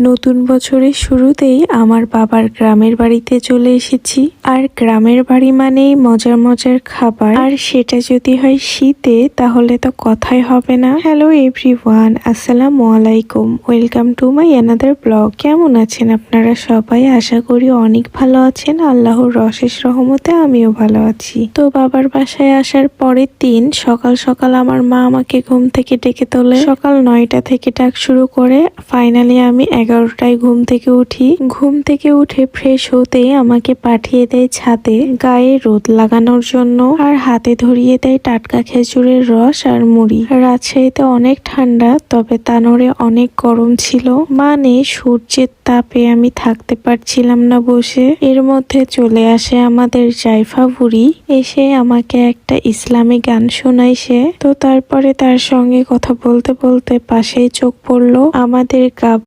নতুন বছরের শুরুতেই আমার বাবার গ্রামের বাড়িতে চলে এসেছি। আর গ্রামের বাড়ি মানেই মজার মজার খাবার। আর সেটা যদি হয় শীতে, তাহলে তো কথাই হবে না। হ্যালো এভরিওয়ান আসসালামু আলাইকুম। Welcome to my another blog কেমন আছেন আপনারা সবাই? আশা করি অনেক ভালো আছেন। আল্লাহর রশেষ রহমতে আমিও ভালো আছি। তো বাবার বাসায় আসার পরের দিন সকাল সকাল আমার মা আমাকে ঘুম থেকে ডেকে তোলে। সকাল নয়টা থেকে ডাক শুরু করে। ফাইনালি আমি এগারোটায় ঘুম থেকে উঠি। ঘুম থেকে উঠে ফ্রেশ হতে আমাকে পাঠিয়ে দেয় ছাদে। গায়ে রোদ লাগানোর জন্য আর হাতে ধরিয়ে দেয় টাটকা খেজুরের রস আর মুড়ি। রাজশাহীতে অনেক ঠান্ডা, তবে তানোরে অনেক গরম ছিল। মানে সূর্যের তাপে আমি থাকতে পারছিলাম না বসে। এর মধ্যে চলে আসে আমাদের জাইফা বুড়ি। এসে আমাকে একটা ইসলামী গান শোনায় সে। তো তারপরে তার সঙ্গে কথা বলতে বলতে পাশেই চোখ পড়ল আমাদের গাব